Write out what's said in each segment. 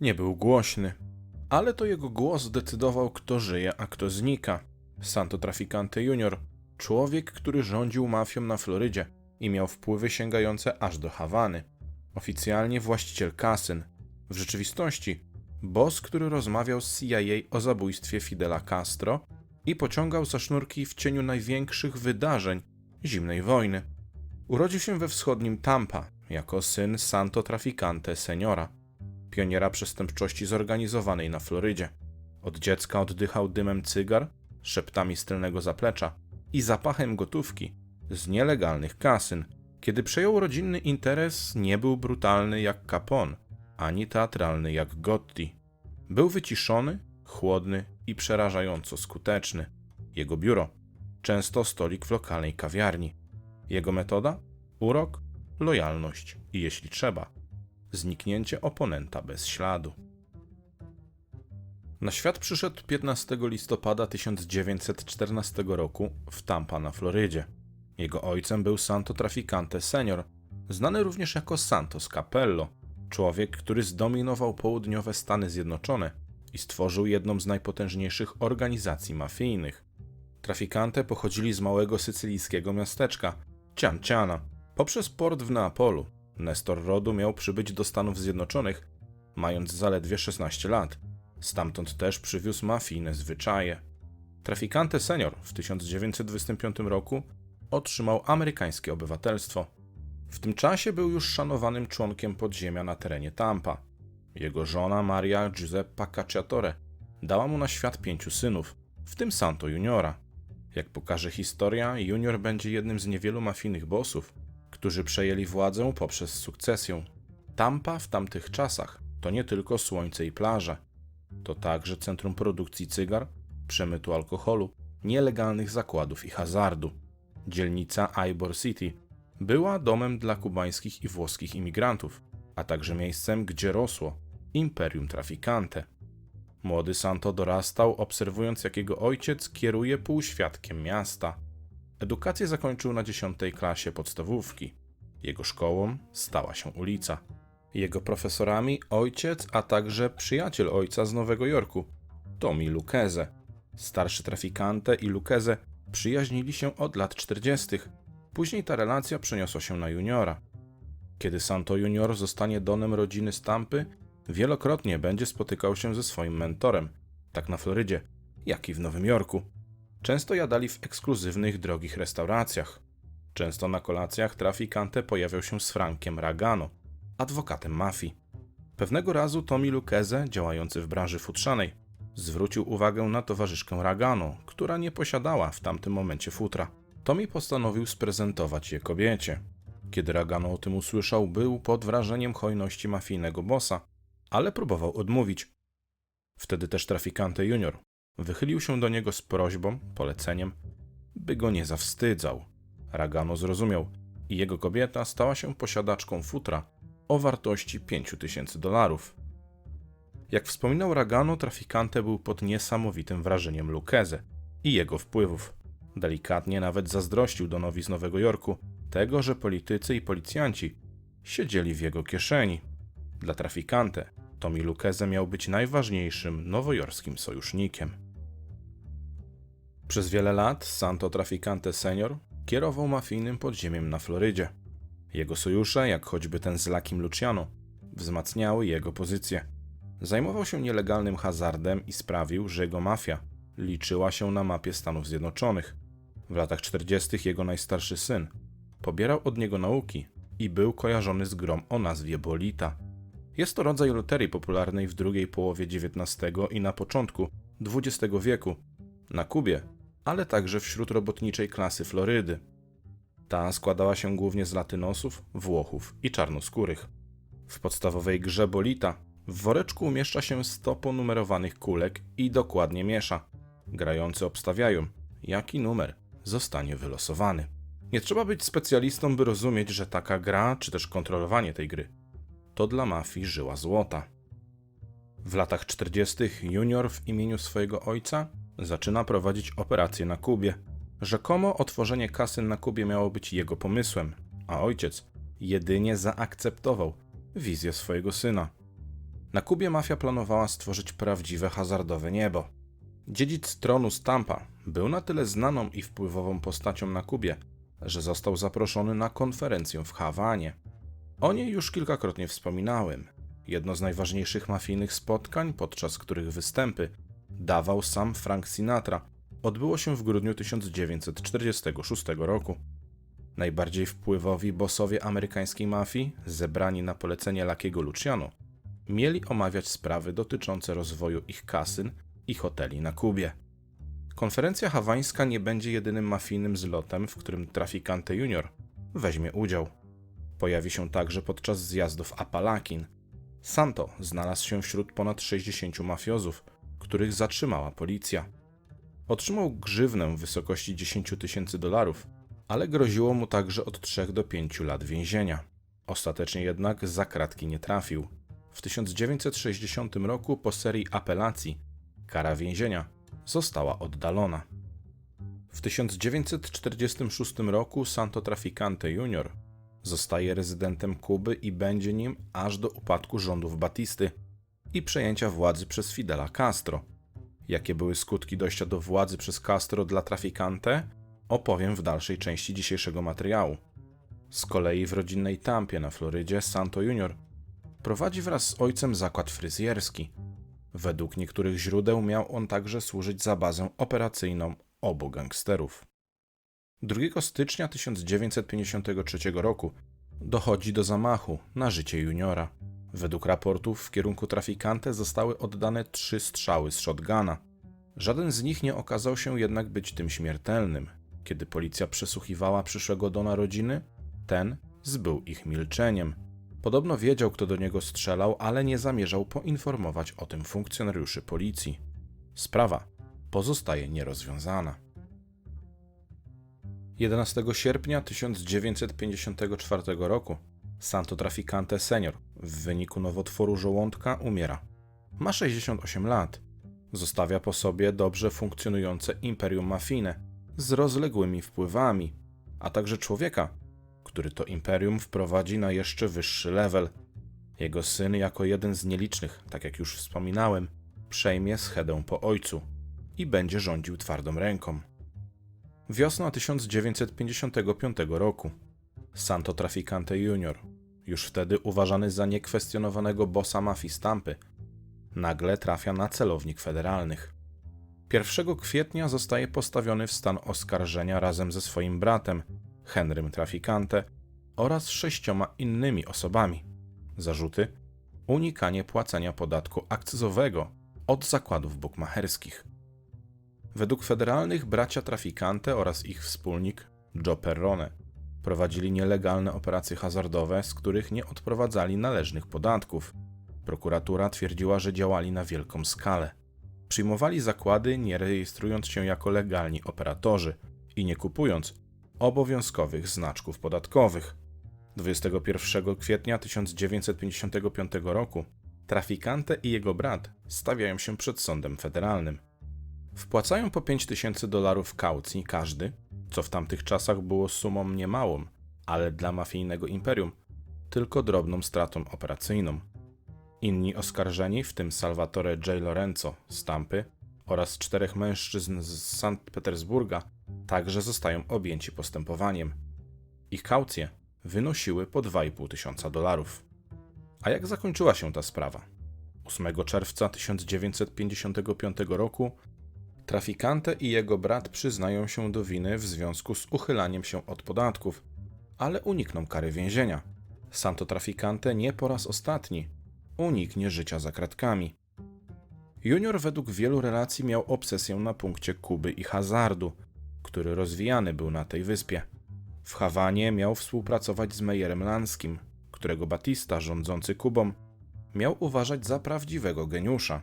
Nie był głośny, ale to jego głos decydował, kto żyje, a kto znika. Santo Traficante Junior, człowiek, który rządził mafią na Florydzie i miał wpływy sięgające aż do Hawany. Oficjalnie właściciel kasyn. W rzeczywistości boss, który rozmawiał z CIA o zabójstwie Fidela Castro i pociągał za sznurki w cieniu największych wydarzeń zimnej wojny. Urodził się we wschodnim Tampa jako syn Santo Traficante Seniora, pioniera przestępczości zorganizowanej na Florydzie. Od dziecka oddychał dymem cygar, szeptami z tylnego zaplecza i zapachem gotówki z nielegalnych kasyn. Kiedy przejął rodzinny interes, nie był brutalny jak Capone, ani teatralny jak Gotti. Był wyciszony, chłodny i przerażająco skuteczny. Jego biuro często stolik w lokalnej kawiarni. Jego metoda? Urok, lojalność i jeśli trzeba, zniknięcie oponenta bez śladu. Na świat przyszedł 15 listopada 1914 roku w Tampa na Florydzie. Jego ojcem był Santo Traficante Senior, znany również jako Santos Capello, człowiek, który zdominował południowe Stany Zjednoczone i stworzył jedną z najpotężniejszych organizacji mafijnych. Trafikante pochodzili z małego sycylijskiego miasteczka Cianciana. Poprzez port w Neapolu Nestor rodu miał przybyć do Stanów Zjednoczonych, mając zaledwie 16 lat. Stamtąd też przywiózł mafijne zwyczaje. Trafikante senior w 1925 roku otrzymał amerykańskie obywatelstwo. W tym czasie był już szanowanym członkiem podziemia na terenie Tampa. Jego żona Maria Giuseppa Cacciatore dała mu na świat pięciu synów, w tym Santo Juniora. Jak pokaże historia, Junior będzie jednym z niewielu mafijnych bossów, którzy przejęli władzę poprzez sukcesję. Tampa w tamtych czasach to nie tylko słońce i plaże, to także centrum produkcji cygar, przemytu alkoholu, nielegalnych zakładów i hazardu. Dzielnica Ybor City była domem dla kubańskich i włoskich imigrantów, a także miejscem, gdzie rosło imperium trafikante. Młody Santo dorastał, obserwując jak jego ojciec kieruje półświadkiem miasta. Edukację zakończył na dziesiątej klasie podstawówki. Jego szkołą stała się ulica. Jego profesorami ojciec, a także przyjaciel ojca z Nowego Jorku, Tommy Lucchese. Starszy trafikante i Lucchese przyjaźnili się od lat 40. Później ta relacja przeniosła się na juniora. Kiedy Santo Junior zostanie donem rodziny Stampy, wielokrotnie będzie spotykał się ze swoim mentorem, tak na Florydzie, jak i w Nowym Jorku. Często jadali w ekskluzywnych, drogich restauracjach. Często na kolacjach trafikante pojawiał się z Frankiem Ragano, adwokatem mafii. Pewnego razu Tommy Lucchese, działający w branży futrzanej, zwrócił uwagę na towarzyszkę Ragano, która nie posiadała w tamtym momencie futra. Tommy postanowił sprezentować je kobiecie. Kiedy Ragano o tym usłyszał, był pod wrażeniem hojności mafijnego bossa, ale próbował odmówić. Wtedy też trafikante junior wychylił się do niego z prośbą, poleceniem, by go nie zawstydzał. Ragano zrozumiał i jego kobieta stała się posiadaczką futra o wartości 5000 dolarów. Jak wspominał Ragano, trafikante był pod niesamowitym wrażeniem Lucchese i jego wpływów. Delikatnie nawet zazdrościł Donowi z Nowego Jorku tego, że politycy i policjanci siedzieli w jego kieszeni. Dla trafikante Tommy Lucchese miał być najważniejszym nowojorskim sojusznikiem. Przez wiele lat Santo Traficante Senior kierował mafijnym podziemiem na Florydzie. Jego sojusze, jak choćby ten z Lakim Luciano, wzmacniały jego pozycję. Zajmował się nielegalnym hazardem i sprawił, że jego mafia liczyła się na mapie Stanów Zjednoczonych. W latach 40. jego najstarszy syn pobierał od niego nauki i był kojarzony z grom o nazwie Bolita. Jest to rodzaj loterii popularnej w drugiej połowie XIX i na początku XX wieku na Kubie, ale także wśród robotniczej klasy Florydy. Ta składała się głównie z latynosów, Włochów i czarnoskórych. W podstawowej grze Bolita w woreczku umieszcza się 100 ponumerowanych kulek i dokładnie miesza. Grający obstawiają, jaki numer zostanie wylosowany. Nie trzeba być specjalistą, by rozumieć, że taka gra, czy też kontrolowanie tej gry, to dla mafii żyła złota. W latach 40. Junior w imieniu swojego ojca zaczyna prowadzić operacje na Kubie. Rzekomo otworzenie kasyn na Kubie miało być jego pomysłem, a ojciec jedynie zaakceptował wizję swojego syna. Na Kubie mafia planowała stworzyć prawdziwe hazardowe niebo. Dziedzic tronu Stampa był na tyle znaną i wpływową postacią na Kubie, że został zaproszony na konferencję w Hawanie. O niej już kilkakrotnie wspominałem. Jedno z najważniejszych mafijnych spotkań, podczas których występy dawał sam Frank Sinatra, odbyło się w grudniu 1946 roku. Najbardziej wpływowi bossowie amerykańskiej mafii, zebrani na polecenie Lakiego Luciano, mieli omawiać sprawy dotyczące rozwoju ich kasyn i hoteli na Kubie. Konferencja hawańska nie będzie jedynym mafijnym zlotem, w którym Traficante Junior weźmie udział. Pojawi się także podczas zjazdów Apalakin. Santo znalazł się wśród ponad 60 mafiozów, których zatrzymała policja. Otrzymał grzywnę w wysokości 10 tysięcy dolarów, ale groziło mu także od 3 do 5 lat więzienia. Ostatecznie jednak za kratki nie trafił. W 1960 roku po serii apelacji kara więzienia została oddalona. W 1946 roku Santo Traficante Jr. zostaje rezydentem Kuby i będzie nim aż do upadku rządów Batisty i przejęcia władzy przez Fidela Castro. Jakie były skutki dojścia do władzy przez Castro dla Traficante, opowiem w dalszej części dzisiejszego materiału. Z kolei w rodzinnej Tampie na Florydzie Santo Jr. prowadzi wraz z ojcem zakład fryzjerski. Według niektórych źródeł miał on także służyć za bazę operacyjną obu gangsterów. 2 stycznia 1953 roku dochodzi do zamachu na życie juniora. Według raportów w kierunku trafikante zostały oddane trzy strzały z shotguna. Żaden z nich nie okazał się jednak być tym śmiertelnym. Kiedy policja przesłuchiwała przyszłego dona rodziny, ten zbył ich milczeniem. Podobno wiedział, kto do niego strzelał, ale nie zamierzał poinformować o tym funkcjonariuszy policji. Sprawa pozostaje nierozwiązana. 11 sierpnia 1954 roku Santo Traficante Senior w wyniku nowotworu żołądka umiera. Ma 68 lat. Zostawia po sobie dobrze funkcjonujące imperium mafijne z rozległymi wpływami, a także człowieka, który to imperium wprowadzi na jeszcze wyższy level. Jego syn, jako jeden z nielicznych, tak jak już wspominałem, przejmie schedę po ojcu i będzie rządził twardą ręką. Wiosna 1955 roku. Santo Traficante Jr., już wtedy uważany za niekwestionowanego bossa mafii Stampy, nagle trafia na celownik federalnych. 1 kwietnia zostaje postawiony w stan oskarżenia razem ze swoim bratem, Henrym Traficante, oraz sześcioma innymi osobami. Zarzuty: unikanie płacenia podatku akcyzowego od zakładów bukmacherskich. Według federalnych bracia Traficante oraz ich wspólnik Joe Perrone prowadzili nielegalne operacje hazardowe, z których nie odprowadzali należnych podatków. Prokuratura twierdziła, że działali na wielką skalę. Przyjmowali zakłady, nie rejestrując się jako legalni operatorzy i nie kupując obowiązkowych znaczków podatkowych. 21 kwietnia 1955 roku Trafikante i jego brat stawiają się przed sądem federalnym. Wpłacają po 5000 dolarów kaucji każdy, co w tamtych czasach było sumą niemałą, ale dla mafijnego imperium tylko drobną stratą operacyjną. Inni oskarżeni, w tym Salvatore J. Lorenzo z Tampy oraz czterech mężczyzn z Sankt Petersburga, także zostają objęci postępowaniem. Ich kaucje wynosiły po 2,5 tysiąca dolarów. A jak zakończyła się ta sprawa? 8 czerwca 1955 roku Trafikante i jego brat przyznają się do winy w związku z uchylaniem się od podatków, ale unikną kary więzienia. Santo Trafikante nie po raz ostatni uniknie życia za kratkami. Junior według wielu relacji miał obsesję na punkcie Kuby i hazardu, który rozwijany był na tej wyspie. W Hawanie miał współpracować z Mejerem Lanskim, którego Batista, rządzący Kubą, miał uważać za prawdziwego geniusza.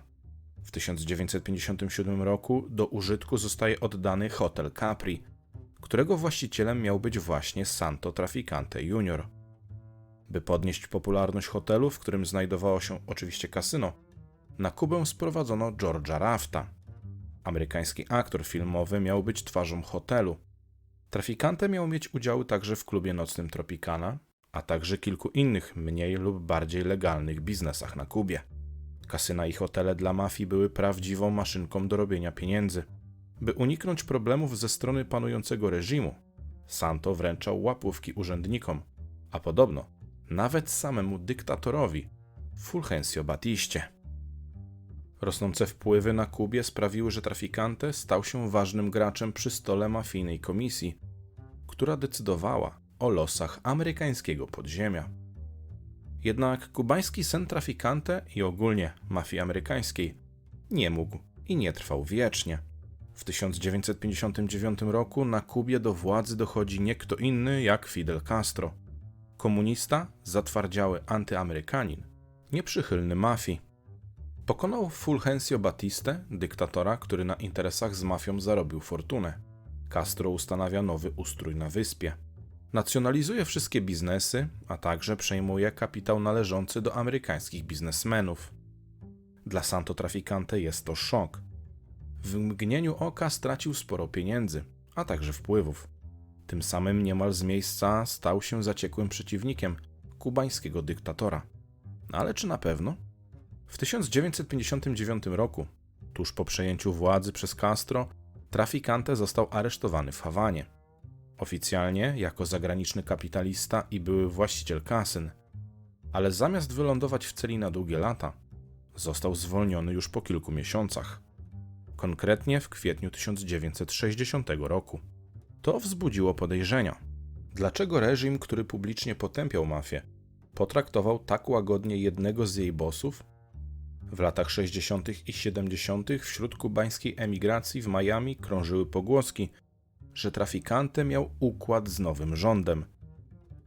W 1957 roku do użytku zostaje oddany hotel Capri, którego właścicielem miał być właśnie Santo Traficante Jr. By podnieść popularność hotelu, w którym znajdowało się oczywiście kasyno, na Kubę sprowadzono George'a Rafta. Amerykański aktor filmowy miał być twarzą hotelu. Trafikante miał mieć udział także w klubie nocnym Tropicana, a także kilku innych mniej lub bardziej legalnych biznesach na Kubie. Kasyna i hotele dla mafii były prawdziwą maszynką do robienia pieniędzy. By uniknąć problemów ze strony panującego reżimu, Santo wręczał łapówki urzędnikom, a podobno nawet samemu dyktatorowi Fulgencio Batiście. Rosnące wpływy na Kubie sprawiły, że Traficante stał się ważnym graczem przy stole mafijnej komisji, która decydowała o losach amerykańskiego podziemia. Jednak kubański sen Traficante i ogólnie mafii amerykańskiej nie mógł i nie trwał wiecznie. W 1959 roku na Kubie do władzy dochodzi nie kto inny jak Fidel Castro. Komunista, zatwardziały antyamerykanin, nieprzychylny mafii. Pokonał Fulgencio Batistę, dyktatora, który na interesach z mafią zarobił fortunę. Castro ustanawia nowy ustrój na wyspie. Nacjonalizuje wszystkie biznesy, a także przejmuje kapitał należący do amerykańskich biznesmenów. Dla Santo Traficante jest to szok. W mgnieniu oka stracił sporo pieniędzy, a także wpływów. Tym samym niemal z miejsca stał się zaciekłym przeciwnikiem kubańskiego dyktatora. Ale czy na pewno? W 1959 roku, tuż po przejęciu władzy przez Castro, Traficante został aresztowany w Hawanie. Oficjalnie jako zagraniczny kapitalista i były właściciel kasyn, ale zamiast wylądować w celi na długie lata, został zwolniony już po kilku miesiącach. Konkretnie w kwietniu 1960 roku. To wzbudziło podejrzenia. Dlaczego reżim, który publicznie potępiał mafię, potraktował tak łagodnie jednego z jej bossów w latach 60. i 70. wśród kubańskiej emigracji w Miami krążyły pogłoski, że trafikante miał układ z nowym rządem.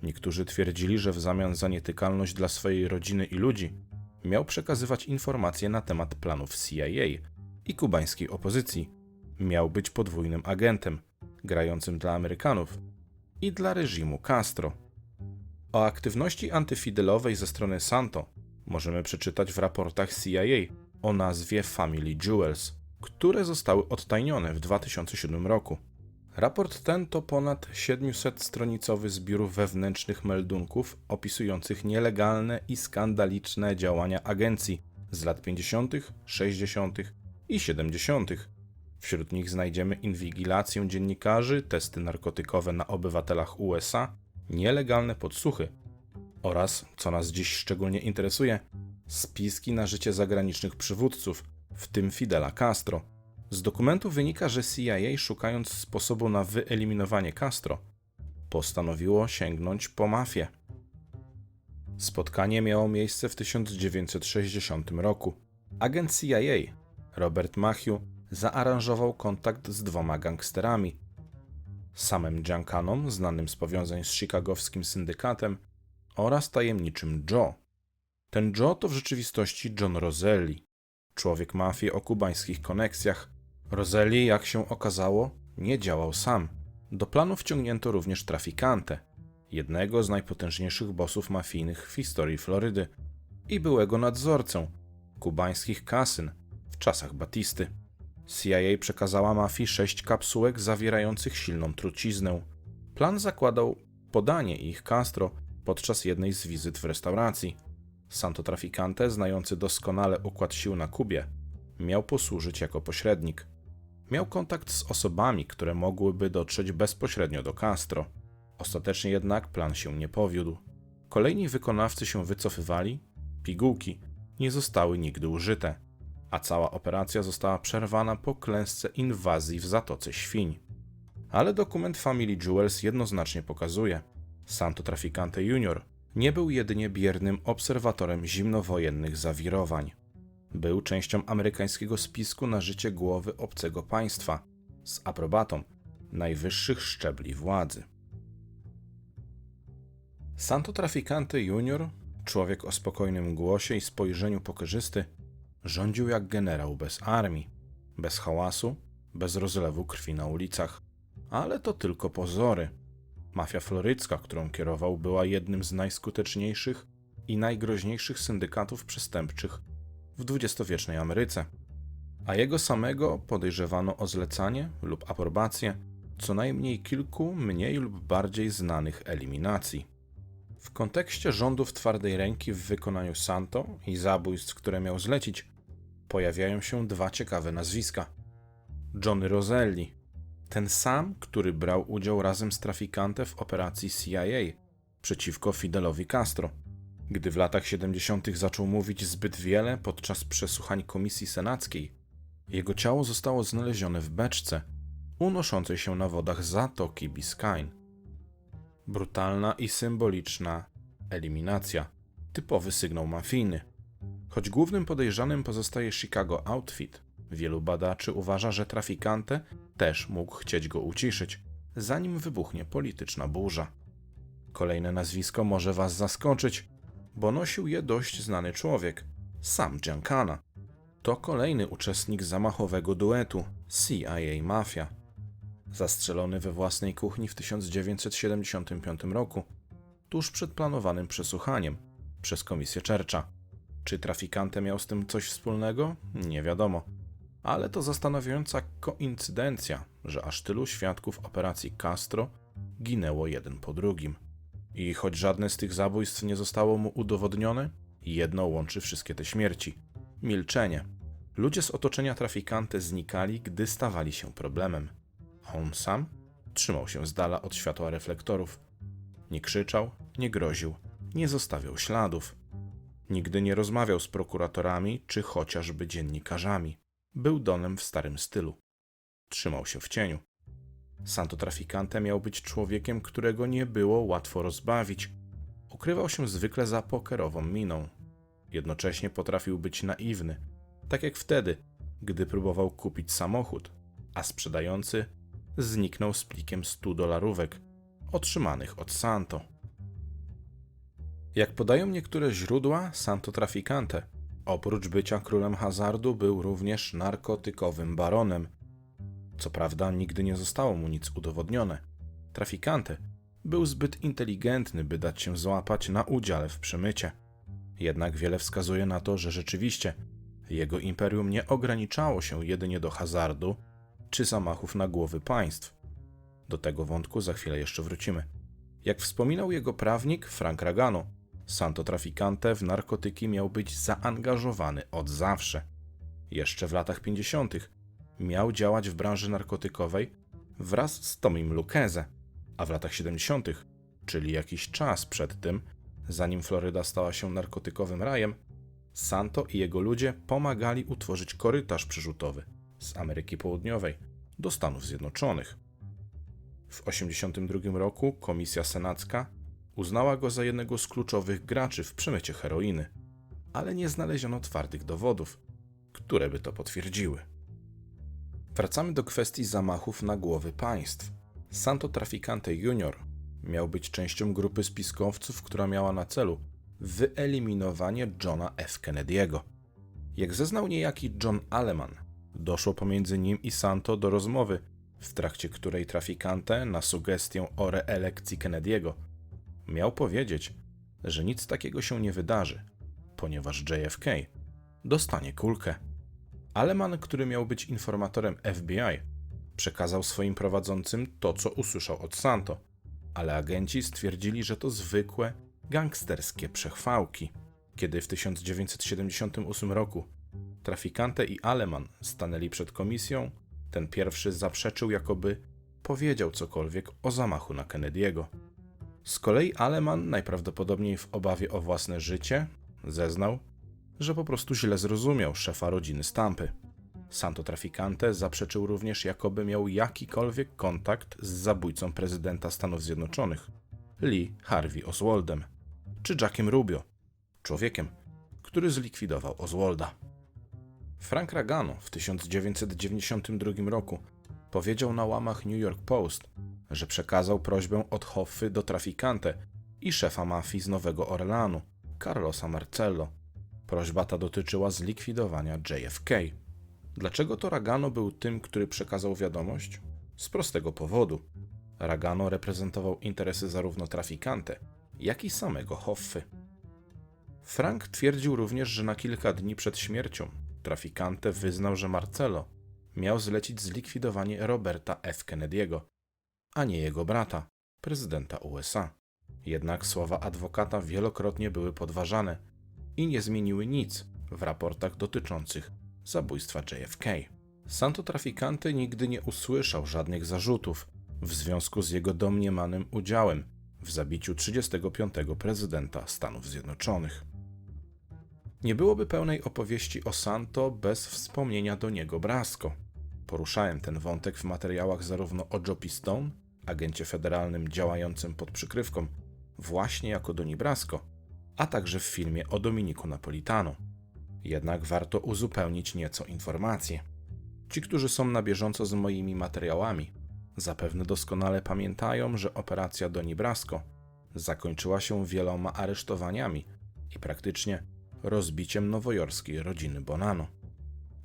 Niektórzy twierdzili, że w zamian za nietykalność dla swojej rodziny i ludzi miał przekazywać informacje na temat planów CIA i kubańskiej opozycji. Miał być podwójnym agentem, grającym dla Amerykanów i dla reżimu Castro. O aktywności antyfidelowej ze strony Santo możemy przeczytać w raportach CIA o nazwie Family Jewels, które zostały odtajnione w 2007 roku. Raport ten to ponad 700-stronicowy zbiór wewnętrznych meldunków opisujących nielegalne i skandaliczne działania agencji z lat 50., 60. i 70. Wśród nich znajdziemy inwigilację dziennikarzy, testy narkotykowe na obywatelach USA, nielegalne podsłuchy oraz, co nas dziś szczególnie interesuje, spiski na życie zagranicznych przywódców, w tym Fidela Castro. Z dokumentu wynika, że CIA, szukając sposobu na wyeliminowanie Castro, postanowiło sięgnąć po mafię. Spotkanie miało miejsce w 1960 roku. Agent CIA, Robert Machiu, zaaranżował kontakt z dwoma gangsterami. Samym Giancanom, znanym z powiązań z chicagowskim syndykatem, oraz tajemniczym Joe. Ten Joe to w rzeczywistości John Roselli, człowiek mafii o kubańskich koneksjach. Roselli, jak się okazało, nie działał sam. Do planu wciągnięto również trafikantę, jednego z najpotężniejszych bossów mafijnych w historii Florydy i byłego nadzorcę kubańskich kasyn w czasach Batisty. CIA przekazała mafii sześć kapsułek zawierających silną truciznę. Plan zakładał podanie ich Castro podczas jednej z wizyt w restauracji. Santo Traficante, znający doskonale układ sił na Kubie, miał posłużyć jako pośrednik. Miał kontakt z osobami, które mogłyby dotrzeć bezpośrednio do Castro. Ostatecznie jednak plan się nie powiódł. Kolejni wykonawcy się wycofywali, pigułki nie zostały nigdy użyte, a cała operacja została przerwana po klęsce inwazji w Zatoce Świń. Ale dokument Family Jewels jednoznacznie pokazuje, Santo Traficante Junior nie był jedynie biernym obserwatorem zimnowojennych zawirowań. Był częścią amerykańskiego spisku na życie głowy obcego państwa z aprobatą najwyższych szczebli władzy. Santo Traficante Junior, człowiek o spokojnym głosie i spojrzeniu pokerzysty, rządził jak generał bez armii, bez hałasu, bez rozlewu krwi na ulicach. Ale to tylko pozory. Mafia florycka, którą kierował, była jednym z najskuteczniejszych i najgroźniejszych syndykatów przestępczych w dwudziestowiecznej Ameryce, a jego samego podejrzewano o zlecanie lub aprobację co najmniej kilku mniej lub bardziej znanych eliminacji. W kontekście rządów twardej ręki w wykonaniu Santo i zabójstw, które miał zlecić, pojawiają się dwa ciekawe nazwiska. Johnny Roselli, ten sam, który brał udział razem z trafikante w operacji CIA przeciwko Fidelowi Castro. Gdy w latach 70. zaczął mówić zbyt wiele podczas przesłuchań komisji senackiej, jego ciało zostało znalezione w beczce unoszącej się na wodach Zatoki Biscayne. Brutalna i symboliczna eliminacja, typowy sygnał mafijny. Choć głównym podejrzanym pozostaje Chicago Outfit, wielu badaczy uważa, że trafikante też mógł chcieć go uciszyć, zanim wybuchnie polityczna burza. Kolejne nazwisko może Was zaskoczyć, bo nosił je dość znany człowiek sam Giancana. To kolejny uczestnik zamachowego duetu CIA Mafia. Zastrzelony we własnej kuchni w 1975 roku, tuż przed planowanym przesłuchaniem przez komisję Churcha. Czy trafikante miał z tym coś wspólnego? Nie wiadomo. Ale to zastanawiająca koincydencja, że aż tylu świadków operacji Castro ginęło jeden po drugim. I choć żadne z tych zabójstw nie zostało mu udowodnione, jedno łączy wszystkie te śmierci milczenie. Ludzie z otoczenia trafikante znikali, gdy stawali się problemem. A on sam trzymał się z dala od światła reflektorów. Nie krzyczał, nie groził, nie zostawiał śladów. Nigdy nie rozmawiał z prokuratorami czy chociażby dziennikarzami. Był Donem w starym stylu. Trzymał się w cieniu. Santo Traficante miał być człowiekiem, którego nie było łatwo rozbawić. Ukrywał się zwykle za pokerową miną. Jednocześnie potrafił być naiwny, tak jak wtedy, gdy próbował kupić samochód, a sprzedający zniknął z plikiem 100 dolarówek otrzymanych od Santo. Jak podają niektóre źródła, Santo Traficante, oprócz bycia królem hazardu, był również narkotykowym baronem. Co prawda, nigdy nie zostało mu nic udowodnione. Trafikante był zbyt inteligentny, by dać się złapać na udziale w przemycie. Jednak wiele wskazuje na to, że rzeczywiście jego imperium nie ograniczało się jedynie do hazardu czy zamachów na głowy państw. Do tego wątku za chwilę jeszcze wrócimy. Jak wspominał jego prawnik Frank Ragano, Santo Traficante w narkotyki miał być zaangażowany od zawsze. Jeszcze w latach 50. miał działać w branży narkotykowej wraz z Tomim Lucchese, a w latach 70., czyli jakiś czas przed tym, zanim Floryda stała się narkotykowym rajem, Santo i jego ludzie pomagali utworzyć korytarz przerzutowy z Ameryki Południowej do Stanów Zjednoczonych. W 1982 roku Komisja Senacka uznała go za jednego z kluczowych graczy w przemycie heroiny, ale nie znaleziono twardych dowodów, które by to potwierdziły. Wracamy do kwestii zamachów na głowy państw. Santo Traficante Jr. miał być częścią grupy spiskowców, która miała na celu wyeliminowanie Johna F. Kennedy'ego. Jak zeznał niejaki John Aleman, doszło pomiędzy nim i Santo do rozmowy, w trakcie której trafikante na sugestię o reelekcji Kennedy'ego miał powiedzieć, że nic takiego się nie wydarzy, ponieważ JFK dostanie kulkę. Aleman, który miał być informatorem FBI, przekazał swoim prowadzącym to, co usłyszał od Santo, ale agenci stwierdzili, że to zwykłe, gangsterskie przechwałki. Kiedy w 1978 roku trafikante i Aleman stanęli przed komisją, ten pierwszy zaprzeczył, jakoby powiedział cokolwiek o zamachu na Kennedy'ego. Z kolei Aleman, najprawdopodobniej w obawie o własne życie, zeznał, że po prostu źle zrozumiał szefa rodziny Stampy. Santo Traficante zaprzeczył również, jakoby miał jakikolwiek kontakt z zabójcą prezydenta Stanów Zjednoczonych, Lee Harvey Oswaldem, czy Jackiem Rubio, człowiekiem, który zlikwidował Oswalda. Frank Ragano w 1992 roku powiedział na łamach New York Post, że przekazał prośbę od Hoffy do Traficante i szefa mafii z Nowego Orleanu, Carlosa Marcello. Prośba ta dotyczyła zlikwidowania JFK. Dlaczego to Ragano był tym, który przekazał wiadomość? Z prostego powodu. Ragano reprezentował interesy zarówno Traficante, jak i samego Hoffy. Frank twierdził również, że na kilka dni przed śmiercią Traficante wyznał, że Marcello miał zlecić zlikwidowanie Roberta F. Kennedy'ego, a nie jego brata, prezydenta USA. Jednak słowa adwokata wielokrotnie były podważane i nie zmieniły nic w raportach dotyczących zabójstwa JFK. Santo Traficante nigdy nie usłyszał żadnych zarzutów w związku z jego domniemanym udziałem w zabiciu 35. prezydenta Stanów Zjednoczonych. Nie byłoby pełnej opowieści o Santo bez wspomnienia do niego Brasco. Poruszałem ten wątek w materiałach zarówno o Joe Pistone, agencie federalnym działającym pod przykrywką, właśnie jako Doni Brasco, a także w filmie o Dominiku Napolitano. Jednak warto uzupełnić nieco informacje. Ci, którzy są na bieżąco z moimi materiałami, zapewne doskonale pamiętają, że operacja Doni Brasco zakończyła się wieloma aresztowaniami i praktycznie rozbiciem nowojorskiej rodziny Bonano.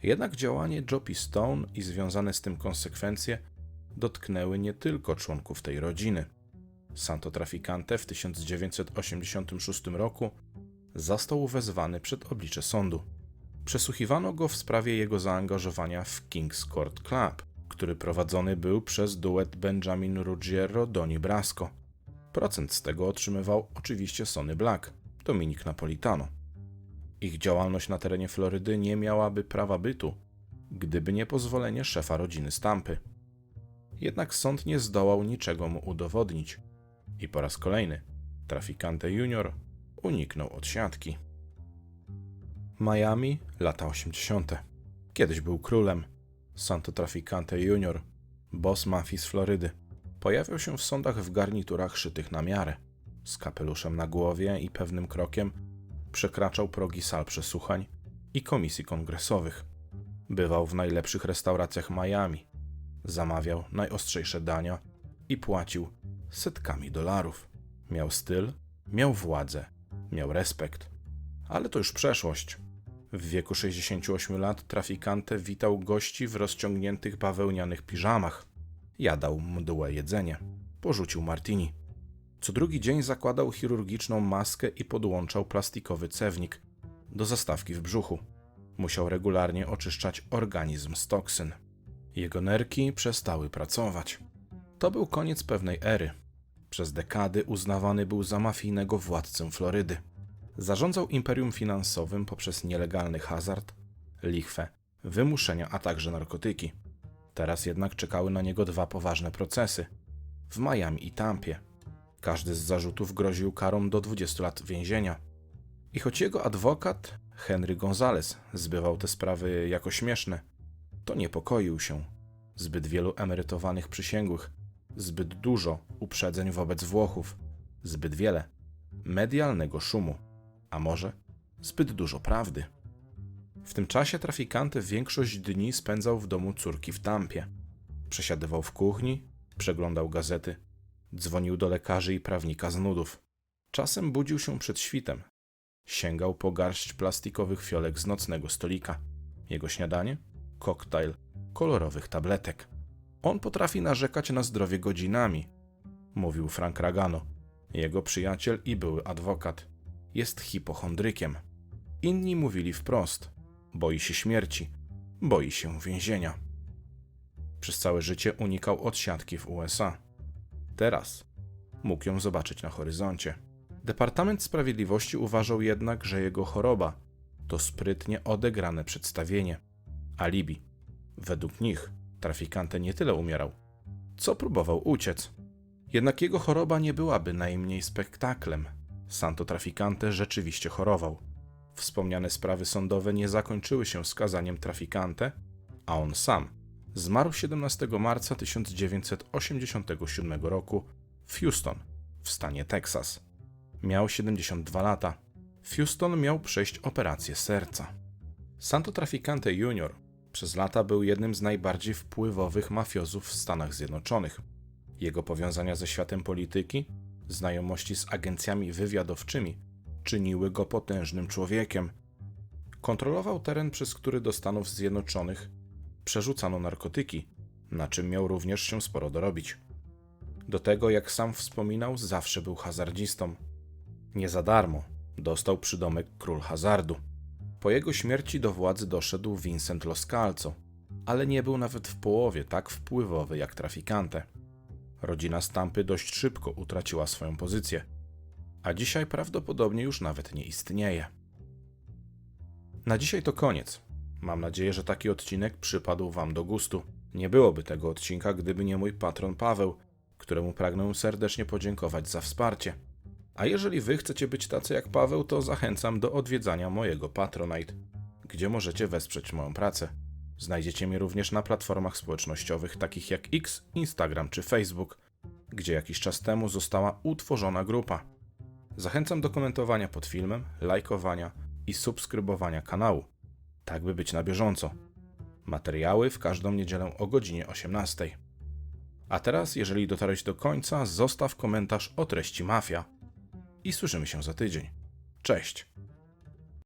Jednak działanie Joe Stone i związane z tym konsekwencje dotknęły nie tylko członków tej rodziny. Santo Traficante w 1986 roku został wezwany przed oblicze sądu. Przesłuchiwano go w sprawie jego zaangażowania w King's Court Club, który prowadzony był przez duet Benjamin Ruggiero Doni Brasco. Procent z tego otrzymywał oczywiście Sony Black, Dominik Napolitano. Ich działalność na terenie Florydy nie miałaby prawa bytu, gdyby nie pozwolenie szefa rodziny Stampy. Jednak sąd nie zdołał niczego mu udowodnić i po raz kolejny trafikante junior uniknął od siatki. Miami, lata 80. Kiedyś był królem. Santo Traficante Junior, boss mafii z Florydy. Pojawiał się w sądach w garniturach szytych na miarę, z kapeluszem na głowie i pewnym krokiem przekraczał progi sal przesłuchań i komisji kongresowych. Bywał w najlepszych restauracjach Miami, zamawiał najostrzejsze dania i płacił setkami dolarów. Miał styl, miał władzę, miał respekt. Ale to już przeszłość. W wieku 68 lat trafikante witał gości w rozciągniętych bawełnianych piżamach. Jadał mdłe jedzenie. Porzucił martini. Co drugi dzień zakładał chirurgiczną maskę i podłączał plastikowy cewnik do zastawki w brzuchu. Musiał regularnie oczyszczać organizm z toksyn. Jego nerki przestały pracować. To był koniec pewnej ery. Przez dekady uznawany był za mafijnego władcę Florydy. Zarządzał imperium finansowym poprzez nielegalny hazard, lichwę, wymuszenia, a także narkotyki. Teraz jednak czekały na niego dwa poważne procesy w Miami i Tampie. Każdy z zarzutów groził karą do 20 lat więzienia. I choć jego adwokat, Henry Gonzalez, zbywał te sprawy jako śmieszne, to niepokoił się. Zbyt wielu emerytowanych przysięgłych, zbyt dużo uprzedzeń wobec Włochów, zbyt wiele medialnego szumu, a może zbyt dużo prawdy. W tym czasie trafikanty większość dni spędzał w domu córki w Tampie. Przesiadywał w kuchni, przeglądał gazety, dzwonił do lekarzy i prawnika z nudów. Czasem budził się przed świtem. Sięgał po garść plastikowych fiolek z nocnego stolika. Jego śniadanie? Koktajl kolorowych tabletek. On potrafi narzekać na zdrowie godzinami, mówił Frank Ragano, jego przyjaciel i były adwokat. Jest hipochondrykiem. Inni mówili wprost: boi się śmierci, boi się więzienia. Przez całe życie unikał odsiadki w USA. Teraz mógł ją zobaczyć na horyzoncie. Departament Sprawiedliwości uważał jednak, że jego choroba to sprytnie odegrane przedstawienie, alibi. Według nich trafikante nie tyle umierał, co próbował uciec. Jednak jego choroba nie byłaby najmniej spektaklem. Santo Traficante rzeczywiście chorował. Wspomniane sprawy sądowe nie zakończyły się skazaniem trafikante, a on sam zmarł 17 marca 1987 roku w Houston, w stanie Teksas. Miał 72 lata. Houston miał przejść operację serca. Santo Traficante Jr. przez lata był jednym z najbardziej wpływowych mafiozów w Stanach Zjednoczonych. Jego powiązania ze światem polityki, znajomości z agencjami wywiadowczymi czyniły go potężnym człowiekiem. Kontrolował teren, przez który do Stanów Zjednoczonych przerzucano narkotyki, na czym miał również się sporo dorobić. Do tego, jak sam wspominał, zawsze był hazardzistą. Nie za darmo dostał przydomek król hazardu. Po jego śmierci do władzy doszedł Vincent Loscalzo, ale nie był nawet w połowie tak wpływowy jak trafikante. Rodzina Stampy dość szybko utraciła swoją pozycję. a dzisiaj prawdopodobnie już nawet nie istnieje. Na dzisiaj to koniec. Mam nadzieję, że taki odcinek przypadł Wam do gustu. Nie byłoby tego odcinka, gdyby nie mój patron Paweł, któremu pragnę serdecznie podziękować za wsparcie. A jeżeli Wy chcecie być tacy jak Paweł, to zachęcam do odwiedzania mojego Patronite, gdzie możecie wesprzeć moją pracę. Znajdziecie mnie również na platformach społecznościowych takich jak X, Instagram czy Facebook, gdzie jakiś czas temu została utworzona grupa. Zachęcam do komentowania pod filmem, lajkowania i subskrybowania kanału, tak by być na bieżąco. Materiały w każdą niedzielę o godzinie 18. A teraz, jeżeli dotarłeś do końca, zostaw komentarz o treści Mafia. I słyszymy się za tydzień. Cześć!